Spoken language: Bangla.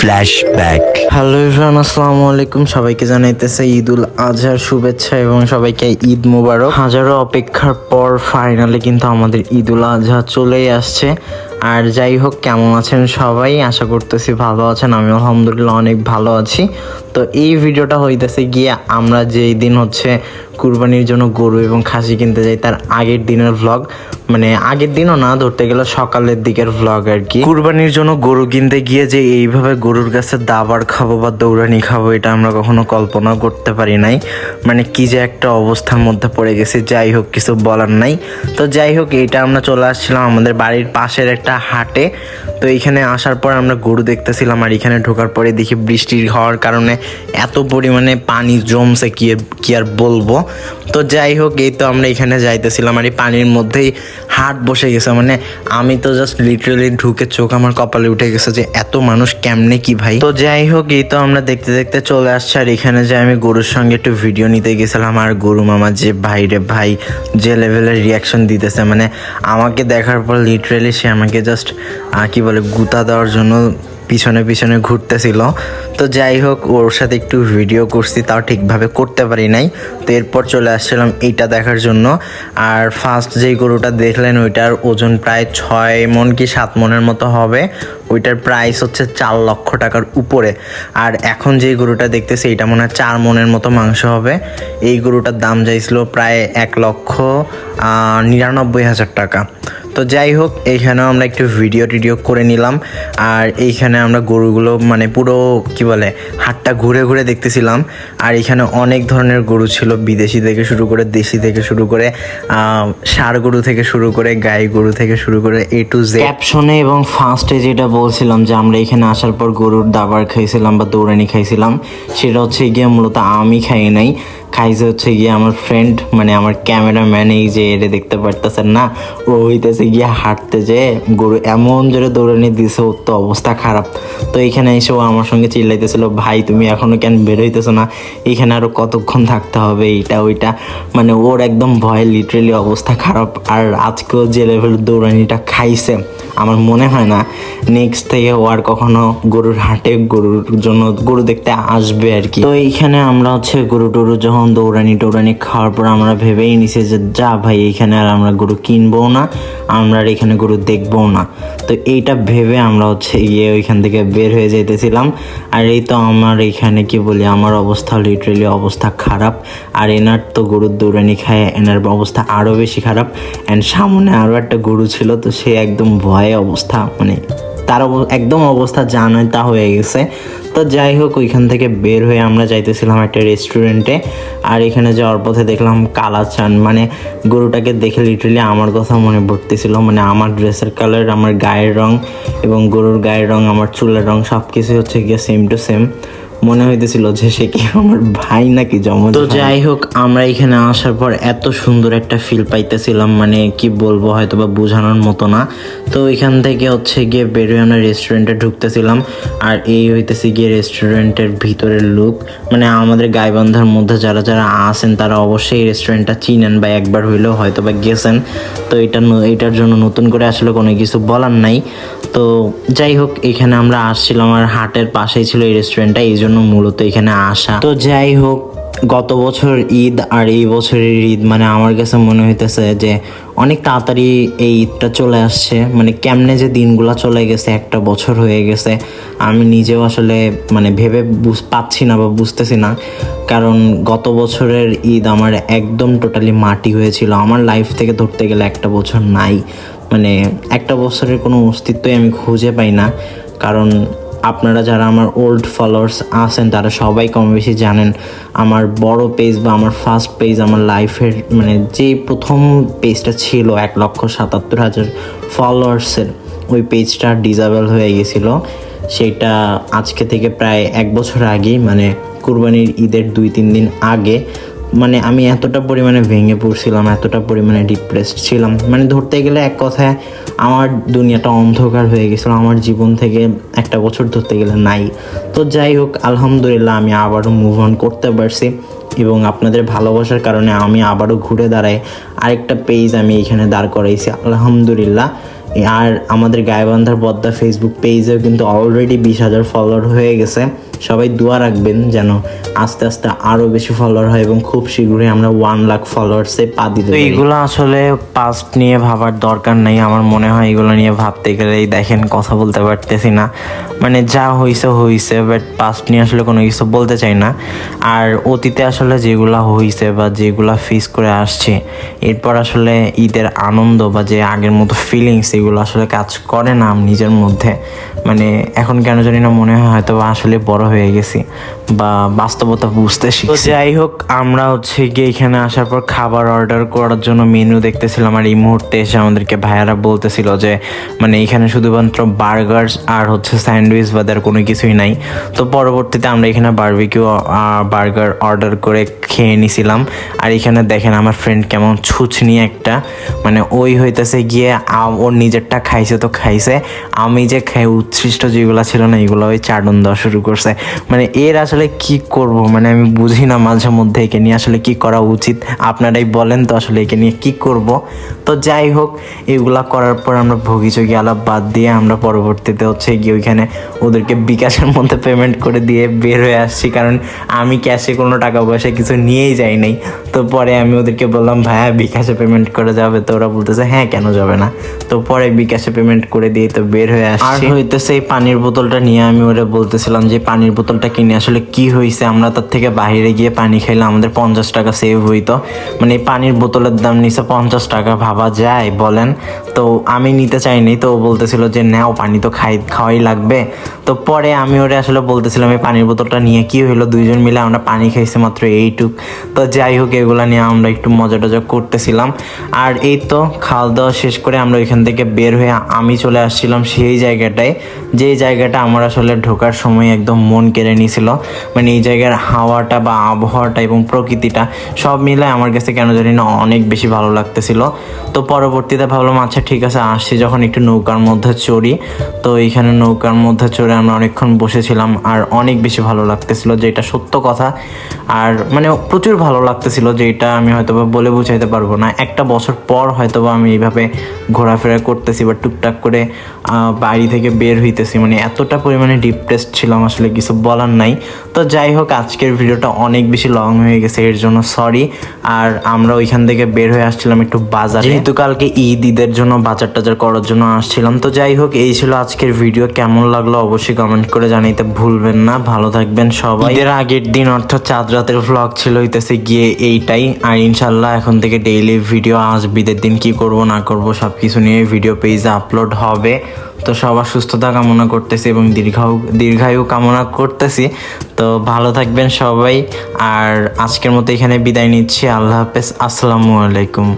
ফ্ল্যাশব্যাক হ্যালো ইভরান আসসালামু আলাইকুম। সবাইকে জানাইতেছে ঈদ উল আজহার শুভেচ্ছা এবং সবাইকে ঈদ মুবারক। হাজারো অপেক্ষার পর ফাইনালি কিন্তু আমাদের ঈদ উল আজহা চলেই আসছে। আর যাই হোক, কেমন আছেন সবাই? আশা করতেছি ভালো আছেন। আমি আলহামদুলিল্লাহ অনেক ভালো আছি। তো এই ভিডিওটা হইতেছে গিয়ে আমরা যেই দিন হচ্ছে কুরবানির জন্য গরু এবং খাসি কিনতে যাই, তার আগের দিনের ভ্লগ মানে আগের দিনও না, ধরতে গেলে সকালের দিকের ভ্লগ আর কি। কুরবানির জন্য গরু কিনতে গিয়ে যে এইভাবে গরুর কাছে দাবার খাব বা দৌড়ানি খাব, এটা আমরা কখনো কল্পনা করতে পারি নাই। মানে কি যে একটা অবস্থার মধ্যে পড়ে গেছে, যাই হোক, কিছু বলার নাই। তো যাই হোক এটা আমরা চলে আসছিলাম আমাদের বাড়ির পাশের একটা হাটে। তো এখানে আসার পর আমরা গরু দেখতেছিলাম আর এখানে ঢোকার পরে দেখি বৃষ্টি হওয়ার কারণে এত পরিমাণে পানি জমছে কি কি আর বলব। তো যাই হোক, এই তো আমরা এখানে যাইতেছিলাম আর এই পানির মধ্যেই হাট বসে গেছে। মানে আমি তো জাস্ট লিটারালি ঢুকে চোখ আমার কপালে উঠে গেছে যে এত মানুষ কেমনে কি ভাই। তো যাই হোক, এই তো আমরা দেখতে দেখতে চলে আসছি আর এখানে যে আমি গরুর সঙ্গে একটু ভিডিও নিতে গেছিলাম আর গরু মামা যে ভাই রে ভাই, যে লেভেলের রিয়াকশন দিতেছে। মানে আমাকে দেখার পর লিটারালি সে আমাকে জাস্ট কি বলে, গুতা দেওয়ার জন্য পিছনে পিছনে ঘুরতেছিল। তো যাই হোক, ওর সাথে একটু ভিডিও করছি, তাও ঠিকভাবে করতে পারি নাই। তো এরপর চলে আসছিলাম এইটা দেখার জন্য। আর ফার্স্ট যেই গরুটা দেখলেন, ওইটার ওজন প্রায় ছয় মন কি সাত মনের মতো হবে। ওইটার প্রাইস হচ্ছে চার লক্ষ টাকার উপরে। আর এখন যেই গরুটা দেখতেছি এটা মনে হয় চার মনের মতো মাংস হবে। এই গরুটার দাম চাইছিল প্রায় এক লক্ষ নিরানব্বই হাজার টাকা। তো যাই হোক, এইখানেও আমরা একটু ভিডিও টিডিও করে নিলাম। আর এইখানে আমরা গরুগুলো মানে পুরো, কি বলে, হাটটা ঘুরে ঘুরে দেখতেছিলাম। আর এখানে অনেক ধরনের গরু ছিল, বিদেশি থেকে শুরু করে দেশি থেকে শুরু করে ষাঁড় গরু থেকে শুরু করে, গাই গরু থেকে শুরু করে এ টু জে ক্যাপশনে এবং ফার্স্টে যেটা বলছিলাম যে আমরা এখানে আসার পর গরুর দাবার খাইছিলাম বা দৌড়ানি খাইছিলাম, সেটা হচ্ছে গিয়ে মূলত আমি খাই নাই। খাইছে হচ্ছে গিয়ে আমার ফ্রেন্ড মানে আমার ক্যামেরাম্যান এই যে এটা দেখতে পারতেছেন না, ও হইতেছে গিয়ে হাঁটতে যে গরু এমন জোরে দৌড়ানি দিছে, ওর তো অবস্থা খারাপ। তো এখানে এসে ও আমার সঙ্গে চিল্লাইতেছিল, ভাই, তুমি এখনও কেন বের হইতেছো না? এখানে আরও কতক্ষণ থাকতে হবে, এইটা, ওইটা? মানে ওর একদম ভয় লিটারেলি অবস্থা খারাপ। আর আজকেও যে লেভেল দৌড়ানিটা খাইছে, আমার মনে হয় না নেক্সট থেকে ও আর কখনো গরুর হাটে গরুর জন্য গরু দেখতে আসবে আর কি। তো এইখানে আমরা হচ্ছে গরু টরু যখন দৌড়ানি টৌড়ানি খাওয়ার পর আমরা ভেবেই নিছি যে, যা ভাই এইখানে আর আমরা গরু কিনবো না, আমরা আর এখানে গরু দেখব না। তো এইটা ভেবে আমরা হচ্ছে গিয়ে ওইখান থেকে বের হয়ে যেতেছিলাম আর এই তো আমার এখানে কি বলি, আমার অবস্থা লিটারেলি অবস্থা খারাপ। আর এনার তো গরুর দৌড়ানি খায়, এনার অবস্থা আরও বেশি খারাপ। অ্যান্ড সামনে আরও একটা গরু ছিল, তো সে একদম ভয়ে অবস্থা মানে তার একদম অবস্থা জানায় তা হয়ে গেছে। তো যাই হোক ওইখান থেকে বের হয়ে আমরা যাইতেছিলাম একটা রেস্টুরেন্টে আর এখানে যাওয়ার পথে দেখলাম কালাচান। মানে গরুটাকে দেখে লিটারালি আমার কথা মনে পড়তেছিল। মানে আমার ড্রেসের কালার আমার গায়ের রং এবং গরুর গায়ের রং আমার চুলের রং সব কিছু হচ্ছে গিয়ে সেম টু সেম মনে হইতেছিল যে সে কি আমার ভাই নাকি জমজ তো যাই হোক আমরা এখানে আসার পর এত সুন্দর একটা ফিল পাইতেছিলাম। মানে কি বলব হয়তো বা বোঝানোর মতো না। তো এখান থেকে হচ্ছে গিয়ে বেরোয় আমরা রেস্টুরেন্টে ঢুকতেছিলাম। আর এই হইতেছে গিয়ে রেস্টুরেন্টের ভিতরের লুক মানে আমাদের গাইবান্ধার মধ্যে যারা যারা আসেন তারা অবশ্যই এই রেস্টুরেন্টটা চিনেন বা একবার হইলেও হয়তো বা গেছেন। তো এটা এটার জন্য নতুন করে আসলে কোনো কিছু বলার নাই। তো যাই হোক, এখানে আমরা আসছিলাম আর হাটের পাশেই ছিল এই রেস্টুরেন্টটা এই জন্য মূলত এখানে আসা। তো যাই হোক গত বছর ঈদ আর এই বছরের ঈদ মানে আমার কাছে মনে হইতেছে যে অনেক তাড়াতাড়ি এই ঈদটা চলে আসছে। মানে কেমনে যে দিনগুলো চলে গেছে, একটা বছর হয়ে গেছে, আমি নিজেও আসলে মানে ভেবে পাচ্ছি না বা বুঝতেছি না। কারণ গত বছরের ঈদ আমার একদম টোটালি মাটি হয়েছিল। আমার লাইফ থেকে ধরতে গেলে একটা বছর নাই। মানে একটা বছরের কোনো অস্তিত্বই আমি খুঁজে পাই না। কারণ আপনারা যারা আমার ওল্ড ফলোয়ার্স আছেন, তারা সবাই কম বেশি জানেন আমার বড় পেজ বা আমার ফার্স্ট পেজ আমার লাইফের মানে যে প্রথম পেজটা ছিল এক লক্ষ সাতাত্তর হাজার ফলোয়ার্সের ওই পেজটা ডিজাবেল হয়ে গেছিল। সেটা আজকে থেকে প্রায় এক বছর আগেই মানে কুরবানির ঈদের দুই তিন দিন আগে মানে আমি এতটা পরিমাণে ভেঙে পড়ছিলাম, এতটা পরিমাণে ডিপ্রেসড ছিলাম। মানে ধরতে গেলে এক কথায় আমার দুনিয়াটা অন্ধকার হয়ে গেছিল, আমার জীবন থেকে একটা বছর ধরতে গেলে নাই। তো যাই হোক, আলহামদুলিল্লাহ আমি আবারও মুভ অন করতে পারছি এবং আপনাদের ভালোবাসার কারণে আমি আবারও ঘুরে দাঁড়াই। আরেকটা পেজ আমি এখানে দাঁড় করাইছি, আলহামদুলিল্লাহ। আর আমাদের গায়েবান্ধার পদ্মা ফেসবুক পেজেও কিন্তু অলরেডি বিশ হাজার ফলোয়ার হয়ে গেছে। সবাই দোয়া রাখবেন যেন আস্তে আস্তে আরও বেশি ফলোয়ার হয় এবং খুব শীঘ্রই আমরা ওয়ান লাখ ফলোয়ার্সে পা দিতে এগুলো আসলে পাস্ট নিয়ে ভাবার দরকার নেই। আমার মনে হয় এগুলো নিয়ে ভাবতে গেলেই দেখেন কথা বলতে পারতেছি না। মানে যা হয়েছে হয়েছে বাট পাস্ট নিয়ে আসলে কোনো কিছু বলতে চাই না। আর অতীতে আসলে যেগুলা হয়েছে বা যেগুলা ফেস করে আসছে এরপর আসলে ঈদের আনন্দ বা যে আগের মতো ফিলিংস এগুলো আসলে কাজ করে না নিজের মধ্যে। মানে এখন কেন জানি না মনে হয় হয়তো বা আসলে বড় হয়ে গেছি বা বাস্তবতা বুঝতে শিখছি। যাই হোক আমরা হচ্ছে গিয়ে এখানে আসার পর খাবার অর্ডার করার জন্য মেনু দেখতেছিলাম আর এই মুহূর্তে এসে আমাদেরকে ভাইয়ারা বলতেছিল যে মানে এখানে শুধুমাত্র বার্গার আর হচ্ছে স্যান্ডউইচ বা আর কোনো কিছুই নাই। তো পরবর্তীতে আমরা এখানে বারবিকিউ বার্গার অর্ডার করে খেয়ে নিছিলাম। আর এখানে দেখেন আমার ফ্রেন্ড কেমন ছুচনি একটা। মানে ওই হইতেছে গিয়ে ওর নিজেরটা খাইছে তো খাইছে। আমি যে খাই উচ্ছিষ্ট যেগুলো ছিল না এগুলো ওই চাটন দেওয়া শুরু করছে। মানে এর আসলে কি করব? মানে আমি বুঝি না মাঝে মধ্যে একে নিয়ে আসলে কি করা উচিত। আপনারাই বলেন তো আসলে একে নিয়ে কি করব। তো যাই হোক এগুলা করার পর আমরা ভোগিচোগি আলাপ বাদ দিয়ে আমরা পরবর্তীতে হচ্ছে গিয়ে ওইখানে ওদেরকে বিকাশের মধ্যে পেমেন্ট করে দিয়ে বের হয়ে আসছি। কারণ আমি ক্যাশে কোনো টাকা পয়সা কিছু নিয়েই যাই নাই। তো পরে আমি ওদেরকে বললাম ভাইয়া বিকাশে পেমেন্ট করে যাবে? তো ওরা বলতেছে হ্যাঁ কেন যাবে না? তো পরে বিকাশে পেমেন্ট করে দিয়ে তো বের হয়ে আসছি। আর হইতেছে এই পানির বোতলটা নিয়ে আমি ওরা বলতেছিলাম যে পানির বোতলটা কিনে আসলে কি হয়েছে আমরা তার থেকে বাইরে গিয়ে পানি খাইলে আমাদের পঞ্চাশ টাকা সেভ হইতো। মানে পানির বোতলের দাম নিচে পঞ্চাশ টাকা, ভাবা যায়, বলেন। তো আমি নিতে চাইনি, তো বলতেছিল যে, নাও, পানি তো খাই, খাওয়াই লাগবে। তো পরে আমি ওরে আসলে বলতেছিলাম, এই পানির বোতলটা নিয়ে কি হইল? দুইজন মিলে আমরা পানি খাইছি মাত্র এইটুক। তো যাই হোক, এগুলা নিয়ে আমরা একটু মজা টজা করতেছিলাম। আর এই তো খাওয়া দাওয়া শেষ করে আমরা ওইখান থেকে বের হয়ে আমি চলে আসছিলাম সেই জায়গাটায়। যে জায়গাটা আমার আসলে ঢোকার সময় একদম মন কেড়ে নিয়েছিল। মানে এই জায়গার হাওয়াটা বা আবহাওয়াটা এবং প্রকৃতিটা সব মিলে আমার কাছে কেন জানি না অনেক বেশি ভালো লাগতেছিল। তো পরবর্তীতে ভাবলাম আচ্ছা ঠিক আছে, আসছি যখন একটু নৌকার মধ্যে চড়ি। তো এইখানে নৌকার মধ্যে চড়ে আমরা অনেকক্ষণ বসেছিলাম আর অনেক বেশি ভালো লাগতেছিল যেটা সত্য কথা। আর মানে প্রচুর ভালো লাগতেছিল যেটা আমি হয়তো বা বলে বুঝাইতে পারব না। একটা বছর পর হয়তো বা আমি এইভাবে ঘোরাফেরা করতেছি বা টুকটাক করে বাড়ি থেকে বের হইতেছি। মানে এতটা পরিমাণে ডিপ্রেসড ছিলাম আসলে কিছু বলার নাই। তো যাই হোক আজকের ভিডিওটা অনেক বেশি লং হয়ে গেছে এর জন্য সরি আর আমরা ওইখান থেকে বের হয়ে আসছিলাম একটু বাজারে। যেহেতু কালকে ঈদ ঈদের জন্য বাজার টাজার করার জন্য আসছিলাম। তো যাই হোক এই ছিল আজকের ভিডিও। কেমন লাগল অবশ্যই কমেন্ট করে জানাইতে ভুলবেন না। ভালো থাকবেন সবাই। ঈদের আগের দিন অর্থাৎ চাঁদ রাতের ভ্লগ ছিল হইতেছে গিয়ে এইটাই। আর ইনশাল্লাহ এখন থেকে ডেইলি ভিডিও আসবে ঈদের দিন কি করব না করব সব কিছু নিয়ে ভিডিও পেজে আপলোড হবে। তো সবার সুস্থতা কামনা করতেছি এবং দীর্ঘ দীর্ঘায়ু কামনা করতেছি। তো ভালো থাকবেন সবাই, আর আজকের মতো এখানে বিদায় নিচ্ছি। আল্লাহ হাফেজ। আসসালামু আলাইকুম।